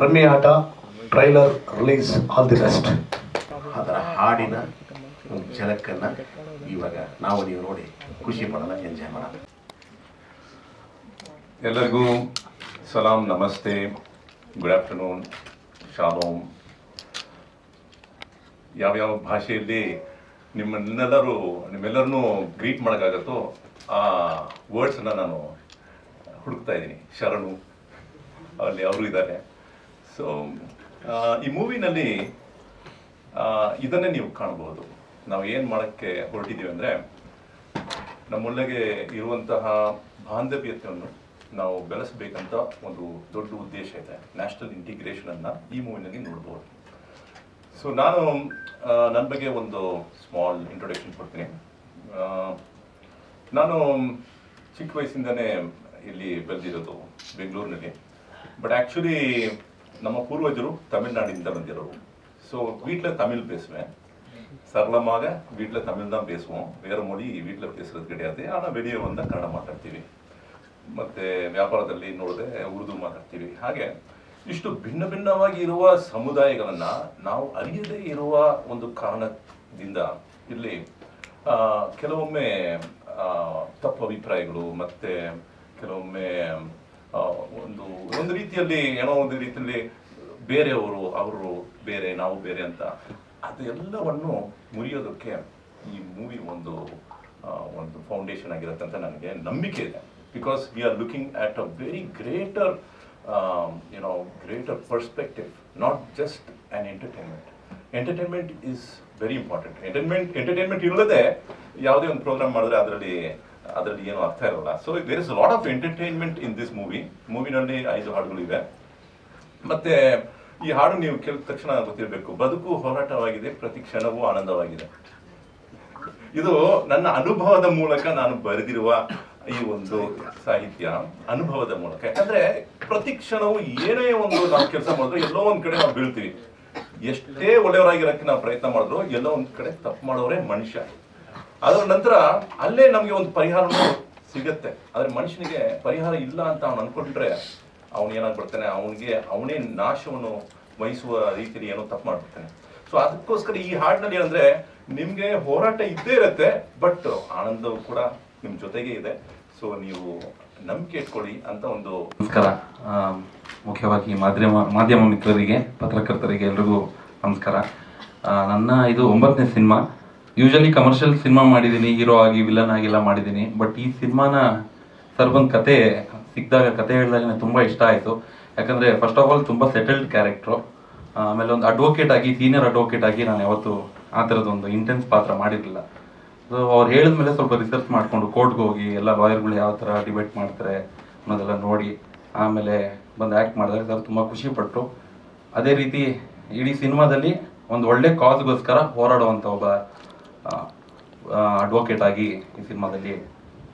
Rummy ಆಟ trailer release all the best ಅದರ ಹಾಡಿನ ಝಲಕ್ಕನ್ನ ಝಲಕ್ಕನ್ನು ಇವಾಗ ನಾವು ನೀವು ನೋಡಿ ಖುಷಿ ಪಡೋಣ ಎಂಜಾಯ್ ಮಾಡೋಣ. ಎಲ್ಲರಿಗೂ ಸಲಾಂ ನಮಸ್ತೆ. ಗುಡ್ ಆಫ್ಟರ್ನೂನ್ ಶಾಲೋಮ್ ಯಾವ್ಯಾವ ಭಾಷೆಯಲ್ಲಿ ನಿಮ್ಮನ್ನೆಲ್ಲರೂ ನಿಮ್ಮೆಲ್ಲರನ್ನೂ ಗ್ರೀಟ್ ಮಾಡೋಕ್ಕಾಗತ್ತೋ ಆ ವರ್ಡ್ಸನ್ನ ನಾನು ಹುಡುಕ್ತಾ ಇದ್ದೀನಿ. ಶರಣು. ಅಲ್ಲಿ ಅವರು ಇದ್ದಾರೆ. ಸೊ ಈ ಮೂವಿನಲ್ಲಿ ಇದನ್ನೇ ನೀವು ಕಾಣಬಹುದು. ನಾವು ಏನು ಮಾಡೋಕ್ಕೆ ಹೊರಟಿದ್ದೀವಿ ಅಂದರೆ, ನಮ್ಮೊಳಗೆ ಇರುವಂತಹ ಬಾಂಧವ್ಯತೆಯನ್ನು ನಾವು ಬೆಳೆಸಬೇಕಂತ ಒಂದು ದೊಡ್ಡ ಉದ್ದೇಶ ಇದೆ. ನ್ಯಾಷನಲ್ ಇಂಟಿಗ್ರೇಷನ್ ಅನ್ನ ಈ ಮೂವಿನಲ್ಲಿ ನೋಡ್ಬೋದು. ಸೊ ನಾನು ನನ್ನ ಬಗ್ಗೆ ಒಂದು ಸ್ಮಾಲ್ ಇಂಟ್ರೊಡಕ್ಷನ್ ಕೊಡ್ತೀನಿ. ನಾನು ಚಿಕ್ಕ ವಯಸ್ಸಿಂದನೇ ಇಲ್ಲಿ ಬೆಳೆದಿರೋದು ಬೆಂಗಳೂರಿನಲ್ಲಿ. ಬಟ್ ಆ್ಯಕ್ಚುಲಿ ನಮ್ಮ ಪೂರ್ವಜರು ತಮಿಳ್ನಾಡಿಂದ ಬಂದಿರೋರು ஸோ வீட்டில் தமிழ் பேசுவேன் சரளமாக வீட்டில் தமிழ் தான் பேசுவோம் வேற மொழி வீட்டில் பேசுறது கிடையாது ஆனால் வெளியே வந்தால் ಕನ್ನಡ ಮಾತಾಡ್ತೀವಿ ಮತ್ತೆ ವ್ಯಾಪಾರದಲ್ಲಿ ನೋಡಿದ್ರೆ ಉರ್ದು ಮಾತಾಡ್ತೀವಿ ಹಾಗೆ ಇಷ್ಟು ಭಿನ್ನ ಭಿನ್ನವಾಗಿ ಇರುವ ಸಮುದಾಯಗಳನ್ನ ನಾವು ಅರಿಯದೇ ಇರುವ ಒಂದು ಕಾರಣದಿಂದ ಇಲ್ಲಿ ಆ, ಕೆಲವೊಮ್ಮೆ ಆ, ತಪ್ಪು ಅಭಿಪ್ರಾಯಗಳು ಮತ್ತೆ ಕೆಲವೊಮ್ಮೆ ಆ, ಒಂದು ಒಂದು ರೀತಿಯಲ್ಲಿ, ಏನೋ ಒಂದು ರೀತಿಯಲ್ಲಿ ಬೇರೆಯವರು, ಅವರು ಬೇರೆ, ನಾವು ಬೇರೆ ಅಂತ. ಅದೆಲ್ಲವನ್ನು ಮುರಿಯೋದಕ್ಕೆ ಈ ಮೂವಿ ಒಂದು ಒಂದು ಫೌಂಡೇಶನ್ ಆಗಿರುತ್ತೆ ಅಂತ ನನಗೆ ನಂಬಿಕೆ ಇದೆ. Because we are looking at a very greater you know greater perspective not just an entertainment entertainment is very important entertainment entertainment ಇಲ್ಲದೆ ಯಾವುದೇ ಒಂದು ಪ್ರೋಗ್ರಾಮ್ ಮಾಡಿದ್ರೆ ಅದರಲ್ಲಿ ಅದರಲ್ಲಿ ಏನು ಅರ್ಥ ಇರೋಲ್ಲ. So there is lot of entertainment in this movie ಮೂವಿನಲ್ಲಿ ಐದು ಹಾಡುಗಳಿವೆ ಮತ್ತೆ ಈ ಹಾಡು ನೀವು ಕೇಳಿದ ತಕ್ಷಣ ಗೊತ್ತಿರಬೇಕು. ಬದುಕು ಹೋರಾಟವಾಗಿದೆ, ಪ್ರತಿ ಕ್ಷಣವೂ ಆನಂದವಾಗಿದೆ. ಇದು ನನ್ನ ಅನುಭವದ ಮೂಲಕ ನಾನು ಬರೆದಿರುವ ಈ ಒಂದು ಸಾಹಿತ್ಯ. ಅನುಭವದ ಮೂಲಕ. ಯಾಕಂದ್ರೆ ಪ್ರತಿ ಕ್ಷಣವೂ ಏನೇ ಒಂದು ನಾವು ಕೆಲಸ ಮಾಡಿದ್ರು ಎಲ್ಲೋ ಒಂದ್ ಕಡೆ ನಾವು ಬೀಳ್ತೀವಿ. ಎಷ್ಟೇ ಒಳ್ಳೆಯವರಾಗಿರಕ್ಕೆ ನಾವು ಪ್ರಯತ್ನ ಮಾಡಿದ್ರು ಎಲ್ಲೋ ಒಂದ್ ಕಡೆ ತಪ್ಪು ಮಾಡೋರೇ ಮನುಷ್ಯ. ಅದರ ನಂತರ ಅಲ್ಲೇ ನಮಗೆ ಒಂದು ಪರಿಹಾರ ಸಿಗತ್ತೆ. ಆದರೆ ಮನುಷ್ಯನಿಗೆ ಪರಿಹಾರ ಇಲ್ಲ ಅಂತ ಅವ್ನು ಅನ್ಕೊಂಡ್ರೆ ಅವನು ಏನಾಗ್ಬಿಡ್ತಾನೆ ಅವನಿಗೆ, ಅವನೇ ನಾಶವನ್ನು ವಹಿಸುವ ರೀತಿಯಲ್ಲಿ ಏನೋ ತಪ್ಪು ಮಾಡ್ಬಿಡ್ತಾನೆ. ಸೊ ಅದಕ್ಕೋಸ್ಕರ ಈ ಹಾಡಿನಲ್ಲಿ ಏನಂದ್ರೆ, ನಿಮಗೆ ಹೋರಾಟ ಇದ್ದೇ ಇರುತ್ತೆ ಬಟ್ ಆನಂದವು ಕೂಡ ನಿಮ್ಮ ಜೊತೆಗೆ ಇದೆ. ಸೊ ನೀವು ನಂಬಿಕೆ ಇಟ್ಕೊಳ್ಳಿ ಅಂತ ಒಂದು ನಮಸ್ಕಾರ. ಮುಖ್ಯವಾಗಿ ಮಾಧ್ಯಮ ಮಾಧ್ಯಮ ಮಿತ್ರರಿಗೆ, ಪತ್ರಕರ್ತರಿಗೆ ಎಲ್ರಿಗೂ ನಮಸ್ಕಾರ. ನನ್ನ ಇದು ಒಂಬತ್ತನೇ ಸಿನಿಮಾ. ಯೂಶಲಿ ಕಮರ್ಷಿಯಲ್ ಸಿನಿಮಾ ಮಾಡಿದ್ದೀನಿ ಹೀರೋ ಆಗಿ ವಿಲನ್ ಆಗಿಲ್ಲ ಮಾಡಿದ್ದೀನಿ ಬಟ್ ಈ ಸಿನಿಮಾನ ಸರ್ ಒಂದು ಕತೆ ಸಿಕ್ಕಿದಾಗ, ಕತೆ ಹೇಳಿದಾಗ ತುಂಬ ಇಷ್ಟ ಆಯಿತು. ಯಾಕಂದರೆ ಫಸ್ಟ್ ಆಫ್ ಆಲ್ ತುಂಬ ಸೆಟಲ್ಡ್ ಕ್ಯಾರೆಕ್ಟ್ರು ಆಮೇಲೆ ಒಂದು ಅಡ್ವೊಕೇಟ್ ಆಗಿ ಸೀನಿಯರ್ ಅಡ್ವೊಕೇಟ್ ಆಗಿ ನಾನು ಯಾವತ್ತು ಆ ಥರದ್ದೊಂದು ಇಂಟೆನ್ಸ್ ಪಾತ್ರ ಮಾಡಿರಲಿಲ್ಲ. ಸೊ ಅವ್ರು ಹೇಳಿದ್ಮೇಲೆ ಸ್ವಲ್ಪ ರಿಸರ್ಚ್ ಮಾಡಿಕೊಂಡು ಕೋರ್ಟ್ಗೆ ಹೋಗಿ, ಎಲ್ಲ ಲಾಯರ್ಗಳು ಯಾವ ಥರ ಡಿಬೇಟ್ ಮಾಡ್ತಾರೆ ಅನ್ನೋದೆಲ್ಲ ನೋಡಿ, ಆಮೇಲೆ ಬಂದು ಆ್ಯಕ್ಟ್ ಮಾಡಿದಾಗ ಸರ್ ತುಂಬ ಖುಷಿಪಟ್ಟರು ಅದೇ ರೀತಿ ಇಡೀ ಸಿನಿಮಾದಲ್ಲಿ ಒಂದು ಒಳ್ಳೆ ಕಾಸ್ಗೋಸ್ಕರ ಹೋರಾಡುವಂಥ ಒಬ್ಬ ಅಡ್ವೊಕೇಟ್ ಆಗಿ ಈ ಸಿನಿಮಾದಲ್ಲಿ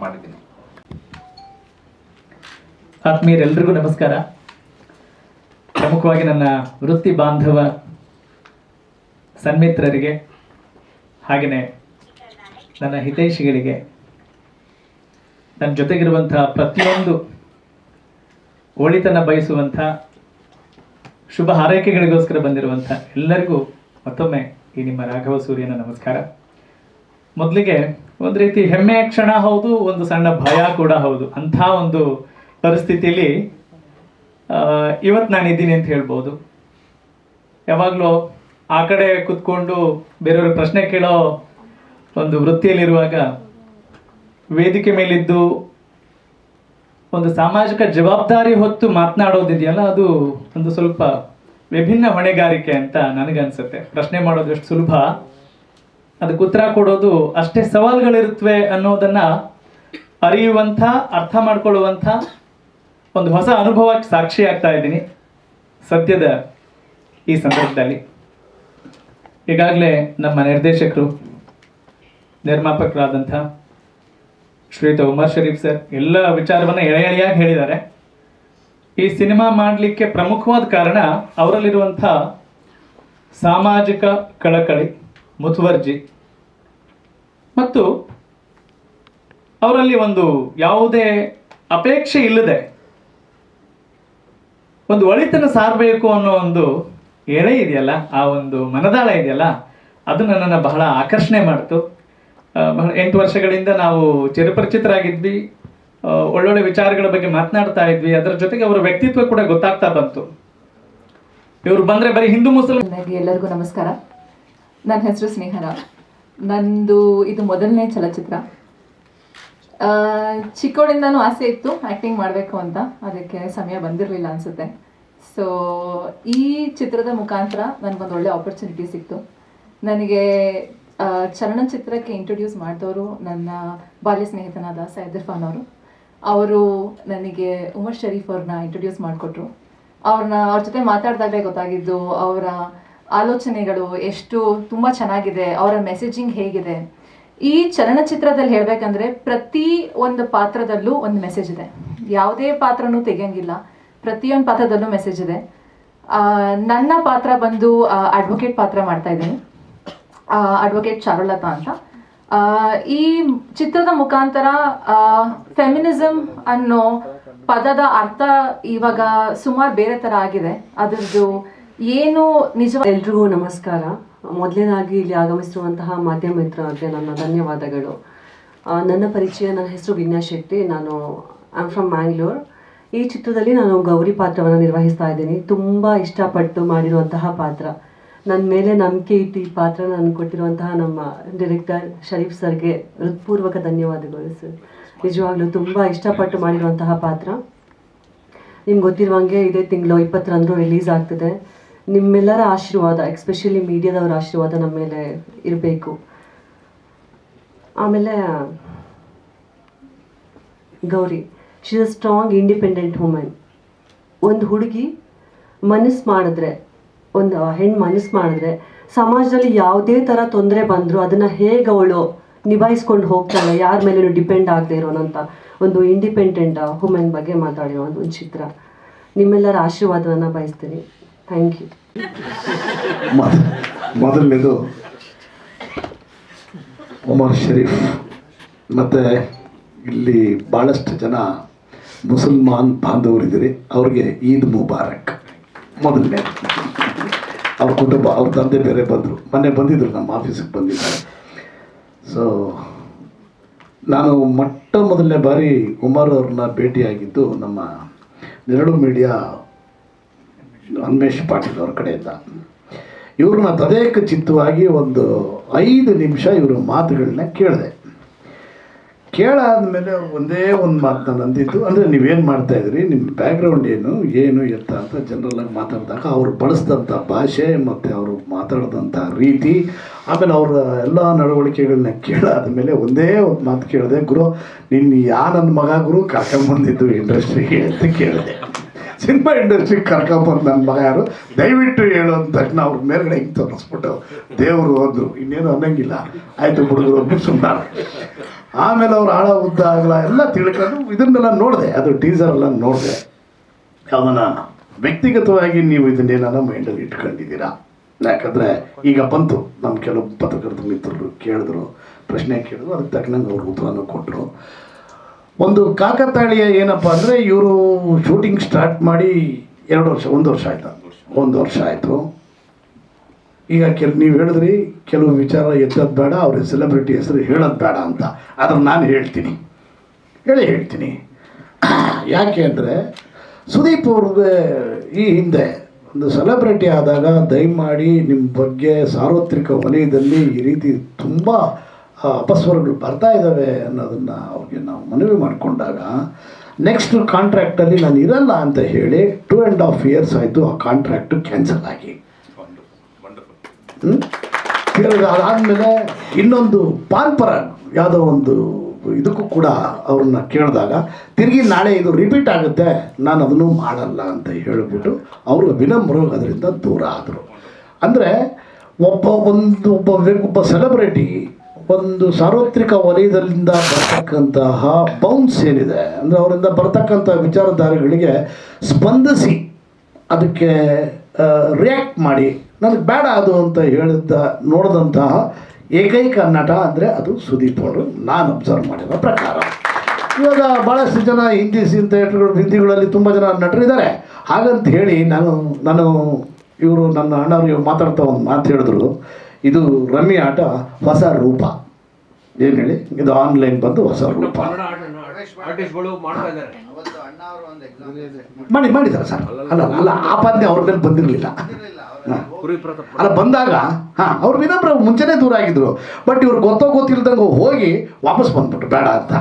ಮಾಡಿದ್ದೀನಿ. ಆತ್ಮೀಯರೆಲ್ಲರಿಗೂ ನಮಸ್ಕಾರ. ಪ್ರಮುಖವಾಗಿ ನನ್ನ ವೃತ್ತಿ ಬಾಂಧವ ಸನ್ಮಿತ್ರರಿಗೆ ಹಾಗೆಯೇ ನನ್ನ ಹಿತೈಷಿಗಳಿಗೆ, ನನ್ನ ಜೊತೆಗಿರುವಂತಹ ಪ್ರತಿಯೊಂದು ಒಳಿತನ ಬಯಸುವಂಥ, ಶುಭ ಹಾರೈಕೆಗಳಿಗೋಸ್ಕರ ಬಂದಿರುವಂಥ ಎಲ್ಲರಿಗೂ ಮತ್ತೊಮ್ಮೆ ಈ ನಿಮ್ಮ ರಾಘವ ಸೂರ್ಯನ ನಮಸ್ಕಾರ. ಮೊದಲಿಗೆ ಒಂದು ರೀತಿ ಹೆಮ್ಮೆಯ ಕ್ಷಣ ಹೌದು, ಒಂದು ಸಣ್ಣ ಭಯ ಕೂಡ ಹೌದು. ಅಂಥ ಒಂದು ಪರಿಸ್ಥಿತಿಯಲ್ಲಿ ಇವತ್ತು ನಾನು ಇದ್ದೀನಿ ಅಂತ ಹೇಳ್ಬೋದು. ಯಾವಾಗಲೂ ಆ ಕಡೆ ಕೂತ್ಕೊಂಡು ಬೇರೆಯವ್ರ ಪ್ರಶ್ನೆ ಕೇಳೋ ಒಂದು ವೃತ್ತಿಯಲ್ಲಿರುವಾಗ ವೇದಿಕೆ ಮೇಲಿದ್ದು ಒಂದು ಸಾಮಾಜಿಕ ಜವಾಬ್ದಾರಿ ಹೊತ್ತು ಮಾತನಾಡೋದಿದೆಯಲ್ಲ, ಅದು ಒಂದು ಸ್ವಲ್ಪ ವಿಭಿನ್ನ ಹೊಣೆಗಾರಿಕೆ ಅಂತ ನನಗನ್ಸುತ್ತೆ. ಪ್ರಶ್ನೆ ಮಾಡೋದು ಎಷ್ಟು ಸುಲಭ? ಅದಕ್ಕೆ ಉತ್ತರ ಕೊಡೋದು ಅಷ್ಟೇ ಸವಾಲುಗಳಿರುತ್ತವೆ ಅನ್ನೋದನ್ನ ಅರಿಯುವಂಥ, ಅರ್ಥ ಮಾಡ್ಕೊಳ್ಳುವಂಥ ಒಂದು ಹೊಸ ಅನುಭವಕ್ಕೆ ಸಾಕ್ಷಿ ಆಗ್ತಾ ಇದ್ದೀನಿ. ಸದ್ಯದ ಈ ಸಂದರ್ಭದಲ್ಲಿ. ಈಗಾಗಲೇ ನಮ್ಮ ನಿರ್ದೇಶಕರು, ನಿರ್ಮಾಪಕರಾದಂಥ ಶ್ರೀಯುತ ಉಮರ್ ಶರೀಫ್ ಸರ್, ಎಲ್ಲ ವಿಚಾರವನ್ನು ಎಳೆ ಎಳೆಯಾಗಿ ಹೇಳಿದ್ದಾರೆ. ಈ ಸಿನಿಮಾ ಮಾಡಲಿಕ್ಕೆ ಪ್ರಮುಖವಾದ ಕಾರಣ ಅವರಲ್ಲಿರುವಂಥ ಸಾಮಾಜಿಕ ಕಳಕಳಿ ಮುತುವರ್ಜಿ. ಮತ್ತು ಅವರಲ್ಲಿ ಒಂದು ಯಾವುದೇ ಅಪೇಕ್ಷೆ ಇಲ್ಲದೆ ಒಂದು ಒಳಿತನ ಸಾರಬೇಕು ಅನ್ನೋ ಒಂದು ಎಳೆ ಇದೆಯಲ್ಲ, ಆ ಒಂದು ಮನದಾಳ ಇದೆಯಲ್ಲ ಅದು ನನ್ನನ್ನು ಬಹಳ ಆಕರ್ಷಣೆ ಮಾಡಿತು. ಬಹಳ ಎಂಟು ವರ್ಷಗಳಿಂದ ನಾವು ಚಿರಪರಿಚಿತರಾಗಿದ್ವಿ. ಒಳ್ಳೊಳ್ಳೆ ವಿಚಾರಗಳ ಬಗ್ಗೆ ಮಾತನಾಡ್ತಾ ಇದ್ವಿ. ಅದರ ಜೊತೆಗೆ ಅವರ ವ್ಯಕ್ತಿತ್ವ ಕೂಡ ಗೊತ್ತಾಗ್ತಾ ಬಂತು. ಇವರು ಬಂದ್ರೆ ಬರೀ ಹಿಂದೂ, ಮುಸ್ಲಿಂ. ಎಲ್ಲರಿಗೂ ನಮಸ್ಕಾರ. ನನ್ನ ಹೆಸರು ಸ್ನೇಹನ. ನಂದು ಇದು ಮೊದಲನೇ ಚಲನಚಿತ್ರ ಚಿಕ್ಕವಳಿಂದನೂ ಆಸೆ ಇತ್ತು ಆ್ಯಕ್ಟಿಂಗ್ ಮಾಡಬೇಕು ಅಂತ. ಅದಕ್ಕೆ ಸಮಯ ಬಂದಿರಲಿಲ್ಲ ಅನಿಸುತ್ತೆ. ಸೊ ಈ ಚಿತ್ರದ ಮುಖಾಂತರ ನನಗೊಂದು ಒಳ್ಳೆ ಆಪರ್ಚುನಿಟಿ ಸಿಕ್ತು. ನನಗೆ ಚಲನಚಿತ್ರಕ್ಕೆ ಇಂಟ್ರೊಡ್ಯೂಸ್ ಮಾಡಿದವರು ನನ್ನ ಬಾಲ್ಯ ಸ್ನೇಹಿತನಾದ ಸೈದ್ ಇರ್ಫಾನ್ ಅವರು. ಅವರು ನನಗೆ ಉಮರ್ ಶರೀಫ್ ಅವ್ರನ್ನ ಇಂಟ್ರೊಡ್ಯೂಸ್ ಮಾಡಿಕೊಟ್ರು. ಅವ್ರನ್ನ ಅವ್ರ ಜೊತೆ ಮಾತಾಡಿದಾಗಲೇ ಗೊತ್ತಾಗಿದ್ದು ಅವರ ಆಲೋಚನೆಗಳು ಎಷ್ಟು ತುಂಬ ಚೆನ್ನಾಗಿದೆ, ಅವರ ಮೆಸೇಜಿಂಗ್ ಹೇಗಿದೆ. ಈ ಚಲನಚಿತ್ರದಲ್ಲಿ ಹೇಳಬೇಕಂದ್ರೆ ಪ್ರತಿ ಒಂದು ಪಾತ್ರದಲ್ಲೂ ಒಂದು ಮೆಸೇಜ್ ಇದೆ. ಯಾವುದೇ ಪಾತ್ರನೂ ತೆಗಿಯಂಗಿಲ್ಲ. ಪ್ರತಿಯೊಂದು ಪಾತ್ರದಲ್ಲೂ ಮೆಸೇಜ್ ಇದೆ. ನನ್ನ ಪಾತ್ರ ಬಂದು ಅಡ್ವೊಕೇಟ್ ಪಾತ್ರ ಮಾಡ್ತಾ ಇದ್ದೀನಿ. ಅಡ್ವೊಕೇಟ್ ಚಾರುಲತಾ ಅಂತ. ಈ ಚಿತ್ರದ ಮುಖಾಂತರ ಫೆಮಿನಿಸಮ್ ಅನ್ನೋ ಪದದ ಅರ್ಥ ಇವಾಗ ಸುಮಾರು ಬೇರೆ ಥರ ಆಗಿದೆ. ಅದರದ್ದು ಏನು ನಿಜ ಎಲ್ರಿಗೂ ನಮಸ್ಕಾರ. ಮೊದಲನೇದಾಗಿ ಇಲ್ಲಿ ಆಗಮಿಸಿರುವಂತಹ ಮಾಧ್ಯಮ ಮಿತ್ರರಿಗೆ ನನ್ನ ಧನ್ಯವಾದಗಳು. ನನ್ನ ಪರಿಚಯ, ನನ್ನ ಹೆಸರು ವಿನ್ಯಾ ಶೆಟ್ಟಿ. ನಾನು ಆಮ್ ಫ್ರಮ್ ಮ್ಯಾಂಗ್ಳೂರ್ ಈ ಚಿತ್ರದಲ್ಲಿ ನಾನು ಗೌರಿ ಪಾತ್ರವನ್ನು ನಿರ್ವಹಿಸ್ತಾ ಇದ್ದೀನಿ. ತುಂಬ ಇಷ್ಟಪಟ್ಟು ಮಾಡಿರುವಂತಹ ಪಾತ್ರ. ನನ್ನ ಮೇಲೆ ನಂಬಿಕೆ ಇಟ್ಟು ಈ ಪಾತ್ರ ನಾನು ಕೊಟ್ಟಿರುವಂತಹ ನಮ್ಮ ಡೈರೆಕ್ಟರ್ ಶರೀಫ್ ಸರ್ಗೆ ಹೃತ್ಪೂರ್ವಕ ಧನ್ಯವಾದಗಳು, ಸರ್. ನಿಜವಾಗ್ಲೂ ತುಂಬ ಇಷ್ಟಪಟ್ಟು ಮಾಡಿರುವಂತಹ ಪಾತ್ರ. ನಿಮ್ಗೆ ಗೊತ್ತಿರುವಂಗೆ ಇದೇ ತಿಂಗಳು ಇಪ್ಪತ್ತರಂದು ರಿಲೀಸ್ ಆಗ್ತಿದೆ. ನಿಮ್ಮೆಲ್ಲರ ಆಶೀರ್ವಾದ ಎಕ್ಸ್ಪೆಷಲಿ ಮೀಡಿಯಾದವರ ಆಶೀರ್ವಾದ ನಮ್ಮ ಮೇಲೆ ಇರಬೇಕು. ಆಮೇಲೆ, Gauri she a strong independent women ಒಂದು ಹುಡುಗಿ ಮನಸ್ಸು ಮಾಡಿದ್ರೆ, ಒಂದು ಹೆಣ್ಣು ಮನಸ್ಸು ಮಾಡಿದ್ರೆ, ಸಮಾಜದಲ್ಲಿ ಯಾವುದೇ ಥರ ತೊಂದರೆ ಬಂದರೂ ಅದನ್ನು ಹೇಗೆ ಅವಳು ನಿಭಾಯಿಸ್ಕೊಂಡು ಹೋಗ್ತಾಳೆ, ಯಾರ ಮೇಲೇನು ಡಿಪೆಂಡ್ ಆಗದೆ ಇರೋನಂತ ಒಂದು ಇಂಡಿಪೆಂಡೆಂಟ್ ವುಮೆನ್ ಬಗ್ಗೆ ಮಾತಾಡಿರೋ ಒಂದು ಚಿತ್ರ. ನಿಮ್ಮೆಲ್ಲರ ಆಶೀರ್ವಾದವನ್ನು ಬಯಸ್ತೀನಿ. ಥ್ಯಾಂಕ್ ಯು ಮೊದ, ಮೊದಲನೇದು ಒಮರ್ ಶರೀಫ್. ಮತ್ತು ಇಲ್ಲಿ ಭಾಳಷ್ಟು ಜನ ಮುಸಲ್ಮಾನ್ ಬಾಂಧವರಿದ್ದೀರಿ. ಅವ್ರಿಗೆ ಈದ್ ಮುಬಾರಕ್. ಮೊದಲನೇ. ಅವ್ರ ಕುಟುಂಬ, ಅವ್ರ ತಂದೆ ಬೇರೆ ಬಂದರು. ಮೊನ್ನೆ ಬಂದಿದ್ದರು ನಮ್ಮ ಆಫೀಸಿಗೆ ಬಂದಿದ್ದಾರೆ ಸೊ ನಾನು ಮೊಟ್ಟ ಮೊದಲನೇ ಬಾರಿ ಕುಮಾರ್ ಅವ್ರನ್ನ ಭೇಟಿಯಾಗಿದ್ದು ನಮ್ಮ ನೆರಳು ಮೀಡಿಯಾ ಅನ್ಮೇಶ್ ಪಾಟೀಲ್ ಅವ್ರ ಕಡೆಯಿಂದ ಇವ್ರನ್ನ ತದೇಕ ಚಿತ್ತವಾಗಿ ಒಂದು ಐದು ನಿಮಿಷ ಇವರು ಮಾತುಗಳನ್ನ ಕೇಳಿದೆ. ಕೇಳಾದ ಮೇಲೆ ಒಂದೇ ಒಂದು ಮಾತನ್ನ ಅಂದಿದ್ದು ಅಂದರೆ ನೀವೇನು ಮಾಡ್ತಾ ಇದ್ರಿ ನಿಮ್ಮ ಬ್ಯಾಕ್ಗ್ರೌಂಡ್ ಏನು ಏನು, ಎತ್ತ ಅಂತ ಜನರಲ್ಲಾಗಿ ಮಾತಾಡಿದಾಗ ಅವ್ರು ಬಳಸಿದಂಥ ಭಾಷೆ ಮತ್ತು ಅವರು ಮಾತಾಡಿದಂಥ ರೀತಿ, ಆಮೇಲೆ ಅವರ ಎಲ್ಲ ನಡವಳಿಕೆಗಳನ್ನ ಕೇಳಾದ್ಮೇಲೆ ಒಂದೇ ಒಂದು ಮಾತು ಕೇಳಿದೆ, ಗುರು ನಿನ್ನ ಯಾ ನನ್ನ ಮಗ ಗುರು ಕರ್ಕೊಂಬಂದಿದ್ದು ಇಂಡಸ್ಟ್ರಿಗೆ ಅಂತ ಕೇಳಿದೆ. ಸಿನಿಮಾ ಇಂಡಸ್ಟ್ರಿಗೆ ಕರ್ಕೊಂಬಂದು ನನ್ನ ಮಗ ಯಾರು? ದಯವಿಟ್ಟು ಹೇಳು ಅಂತ ತಕ್ಷಣ ಅವ್ರ ಮೇಲ್ಗಡೆ ಹಿಂಗೆ ತೋರಿಸ್ಬಿಟ್ಟು, ದೇವರು ಹೋದ್ರು, ಇನ್ನೇನು ಅನ್ನಂಗಿಲ್ಲ. ಆಯ್ತು ಹುಡುಗರು ಸುಮ್ಮನೆ ಆಮೇಲೆ ಅವ್ರು ಆಳ ಉದ್ದ ಆಗಲ್ಲ ಎಲ್ಲ ತಿಳ್ಕೊಂಡು ಇದನ್ನೆಲ್ಲ ನೋಡಿದೆ. ಅದು ಟೀಸರ್ ಎಲ್ಲ ನೋಡಿದೆ. ಅದನ್ನು ವ್ಯಕ್ತಿಗತವಾಗಿ ನೀವು ಇದನ್ನೇನಾರ ಮೈಂಡಲ್ಲಿ ಇಟ್ಕೊಂಡಿದ್ದೀರಾ? ಯಾಕಂದರೆ ಈಗ ಬಂತು. ನಮ್ಮ ಕೆಲವು ಪತ್ರಕರ್ತ ಮಿತ್ರರು ಕೇಳಿದ್ರು, ಪ್ರಶ್ನೆ ಕೇಳಿದ್ರು. ಅದಕ್ಕೆ ತಕ್ಕನಂಗೆ ಅವ್ರು ಉತ್ತರನೂ ಕೊಟ್ಟರು ಒಂದು ಕಾಕತಾಳೀಯ ಏನಪ್ಪ ಅಂದರೆ ಇವರು ಶೂಟಿಂಗ್ ಸ್ಟಾರ್ಟ್ ಮಾಡಿ ಎರಡು ವರ್ಷ, ಒಂದು ವರ್ಷ ಆಯ್ತು? ಒಂದು ವರ್ಷ ಆಯಿತು. ಈಗ ಕೆಲ, ನೀವು ಹೇಳಿದ್ರಿ, ಕೆಲವು ವಿಚಾರ ಎತ್ತೋದು ಬೇಡ, ಅವ್ರ ಸೆಲೆಬ್ರಿಟಿ ಹೆಸರು ಹೇಳೋದು ಬೇಡ ಅಂತ. ಅದನ್ನು ನಾನು ಹೇಳ್ತೀನಿ. ಹೇಳಿ ಹೇಳ್ತೀನಿ. ಯಾಕೆ ಅಂದರೆ, ಸುದೀಪ್ ಅವ್ರಿಗೆ ಈ ಹಿಂದೆ ಒಂದು ಸೆಲೆಬ್ರಿಟಿ ಆದಾಗ ದಯಮಾಡಿ ನಿಮ್ಮ ಬಗ್ಗೆ ಸಾರ್ವತ್ರಿಕ ವಲಯದಲ್ಲಿ ಈ ರೀತಿ ತುಂಬ ಅಪಸ್ವರಗಳು ಬರ್ತಾ ಇದ್ದಾವೆ ಅನ್ನೋದನ್ನು ಅವ್ರಿಗೆ ನಾವು ಮನವಿ ಮಾಡಿಕೊಂಡಾಗ ನೆಕ್ಸ್ಟ್ ಕಾಂಟ್ರ್ಯಾಕ್ಟಲ್ಲಿ ನಾನು ಇರಲ್ಲ ಅಂತ ಹೇಳಿ ಟೂ ಆ್ಯಂಡ್ ಹಾಫ್ ಇಯರ್ಸ್ ಆಯಿತು, ಆ ಕಾಂಟ್ರ್ಯಾಕ್ಟು ಕ್ಯಾನ್ಸಲ್ ಆಗಿ. ಅದಾದಮೇಲೆ ಇನ್ನೊಂದು ಪಾನ್ಪರ ಯಾವುದೋ ಒಂದು ಇದಕ್ಕೂ ಕೂಡ ಅವ್ರನ್ನ ಕೇಳಿದಾಗ, ತಿರುಗಿ ನಾಳೆ ಇದು ರಿಪೀಟ್ ಆಗುತ್ತೆ, ನಾನು ಅದನ್ನು ಮಾಡಲ್ಲ ಅಂತ ಹೇಳಿಬಿಟ್ಟು ಅವರು ವಿನಮ್ರವಾಗಿ ಅದರಿಂದ ದೂರ ಆದರು. ಅಂದರೆ ಒಬ್ಬ ಒಂದು, ಒಬ್ಬ ಒಬ್ಬ ಸೆಲೆಬ್ರಿಟಿ ಒಂದು ಸಾರ್ವತ್ರಿಕ ವಲಯದಿಂದ ಬರ್ತಕ್ಕಂತಹ ಬೌನ್ಸ್ ಏನಿದೆ, ಅಂದರೆ ಅವರಿಂದ ಬರ್ತಕ್ಕಂಥ ವಿಚಾರಧಾರೆಗಳಿಗೆ ಸ್ಪಂದಿಸಿ ಅದಕ್ಕೆ ರಿಯಾಕ್ಟ್ ಮಾಡಿ. ನನಗೆ ಬೇಡ ಅದು ಅಂತ ಹೇಳಿದ ನೋಡಿದಂತಹ ಏಕೈಕ ನಟ ಅಂದರೆ ಅದು ಸುದೀಪ್ ಅವರು. ನಾನು ಅಬ್ಸರ್ವ್ ಮಾಡಿರೋ ಪ್ರಕಾರ. ಇವಾಗ ಭಾಳಷ್ಟು ಜನ ಹಿಂದಿ ಸಿನ್ ಥಿಯೇಟ್ರ್ಗಳು, ಹಿಂದಿಗಳಲ್ಲಿ ತುಂಬ ಜನ ನಟರಿದ್ದಾರೆ. ಹಾಗಂತ ಹೇಳಿ ನಾನು ನಾನು ಇವರು ನನ್ನ ಅಣ್ಣವ್ರು ಮಾತಾಡ್ತಾ ಒಂದು ಮಾತು ಹೇಳಿದ್ರು. ಇದು ರಮ್ಮಿ ಆಟ ಹೊಸ ರೂಪ. ಏನು ಹೇಳಿ? ಇದು ಆನ್ಲೈನ್ ಬಂದು ಹೊಸ ರೂಪ. ಆರ್ಟಿಸ್ಟ್ಗಳು ಮಾಡ್ತಾ ಇದ್ದಾರೆ. ಮಾಡಿ ಮಾಡಿದ್ದಾರೆ ಸರ್. ಅಲ್ಲ ಅಲ್ಲ ಆಪಾದನೆ ಅವ್ರ ಮೇಲೆ ಬಂದಿರಲಿಲ್ಲ. ಕುರಿ ಪ್ರತಾಪ್. ಅಲ್ಲ ಬಂದಾಗ ಹಾಂ ಅವ್ರ ವಿನಮ್ರ ಮುಂಚೆನೇ ದೂರ ಆಗಿದ್ರು. ಬಟ್ ಇವ್ರು ಗೊತ್ತೋ ಗೊತ್ತಿಲ್ದಂಗೆ ಹೋಗಿ ವಾಪಸ್ ಬಂದ್ಬಿಟ್ರು. ಬೇಡ ಅಂತ.